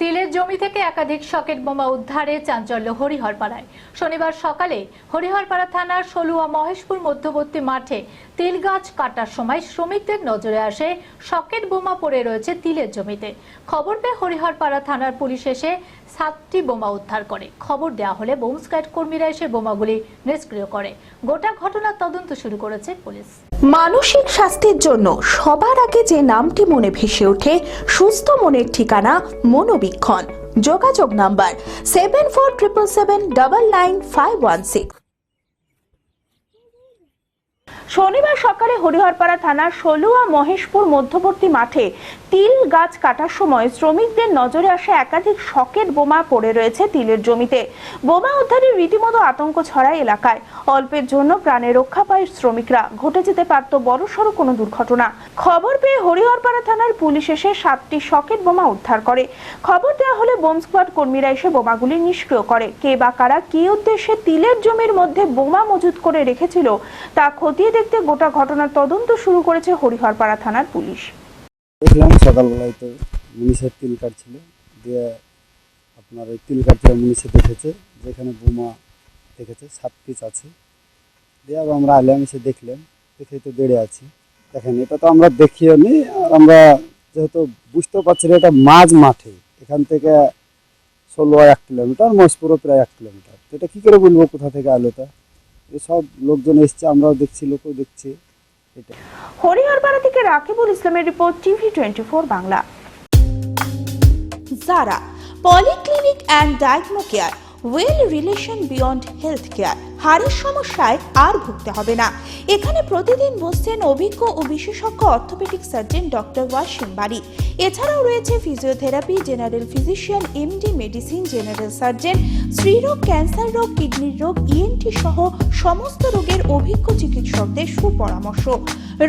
তিলের জমি থেকে একাধিক সকেট বোমা উদ্ধারে চাঞ্চল্য হরিহরপাড়ায়। শনিবার সকালে হরিহরপাড়া থানার সলুয়া মহেশপুর মধ্যবর্তী মাঠে তিল গাছ কাটার সময় শ্রমিকদের নজরে আসে সকেট বোমা পড়ে রয়েছে তিলের জমিতে। খবর পেয়ে হরিহরপাড়া থানার পুলিশ এসে সাতটি বোমা উদ্ধার করে। খবর দেওয়া হলে বোম কর্মীরা এসে বোমাগুলি নিষ্ক্রিয় করে। গোটা ঘটনার তদন্ত শুরু করেছে পুলিশ। মানসিক স্বাস্থ্যের জন্য সবার আগে যে নামটি মনে ভেসে ওঠে, সুস্থ মনের ঠিকানা মনোবীক্ষণ যোগাযোগ number seven four triple seven double nine five one six শনিবার সকালে হরিহরপাড়া থানার সলুয়া মহেশপুর মধ্যবর্তী মাঠে তিল গাছ কাটার সময় শ্রমিকদের নজরে আসা একাধিক সকেট বোমা পড়ে রয়েছে তিলের জমিতে। বোমা উদ্ধারে রীতিমতো আতঙ্ক ছড়ায় এলাকায়। অল্পের জন্য প্রাণে রক্ষা পায় শ্রমিকরা। ঘটে যেতে পারত বড়সড় কোনো দুর্ঘটনা। খবর পেয়ে হরিহরপাড়া থানার পুলিশ এসে সাতটি সকেট বোমা উদ্ধার করে। খবর দেওয়া হলে বোম স্কোয়াড কর্মীরা এসে বোমাগুলি নিষ্ক্রিয় করে। কে বা কারা কি উদ্দেশ্যে তিলের জমির মধ্যে বোমা মজুত করে রেখেছিল তা খতিয়ে দেখতে গোটা ঘটনার তদন্ত শুরু করেছে হরিহরপাড়া থানার পুলিশ। দেখলাম সকালবেলায় তো মুনিশের তিল কাটছিল দিয়ে আপনার ওই তিল কাটতে মুনিশে দেখেছে, যেখানে বোমা দেখেছে, সাত পিস আছে। দিয়ে আবার আমরা আলাম এসে দেখলাম দেখে তো বেড়ে আছি। দেখেন, এটা তো আমরা দেখিও নি, আর আমরা যেহেতু বুঝতে পারছি না, এটা মাঝ মাঠে, এখান থেকে ষোলো এক কিলোমিটার মহেশপুরও প্রায় এক কিলোমিটার। এটা কী করে বলব, কোথা থেকে আলোটা সব লোকজন এসছে আমরাও দেখছি লোকও দেখছে। এটা। হরিহরপাড়া থেকে রাকিবুল ইসলামের report TV twenty four Bangla. Zara polyclinic and diagno care well relation beyond health care হাড়ের সমস্যায় আর ভুগতে হবে না। এখানে প্রতিদিন বসছেন অভিজ্ঞ ও বিশেষজ্ঞ অর্থোপেডিক সার্জন ডক্টর ওয়াসিম বাড়ি এছাড়াও রয়েছে physiotherapy general physician MD medicine general surgeon স্ত্রীরোগ cancer রোগ কিডনির রোগ ইএনটি সহ সমস্ত রোগের অভিজ্ঞ চিকিৎসকদের সুপরামর্শ।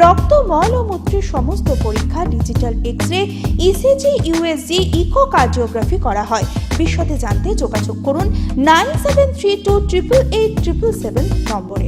রক্ত, মল ও মূত্রের সমস্ত পরীক্ষা digital X ray ECG USG echocardiography করা হয়। বিশদে জানতে যোগাযোগ করুন nine seven three two triple eight triple seven নম্বরে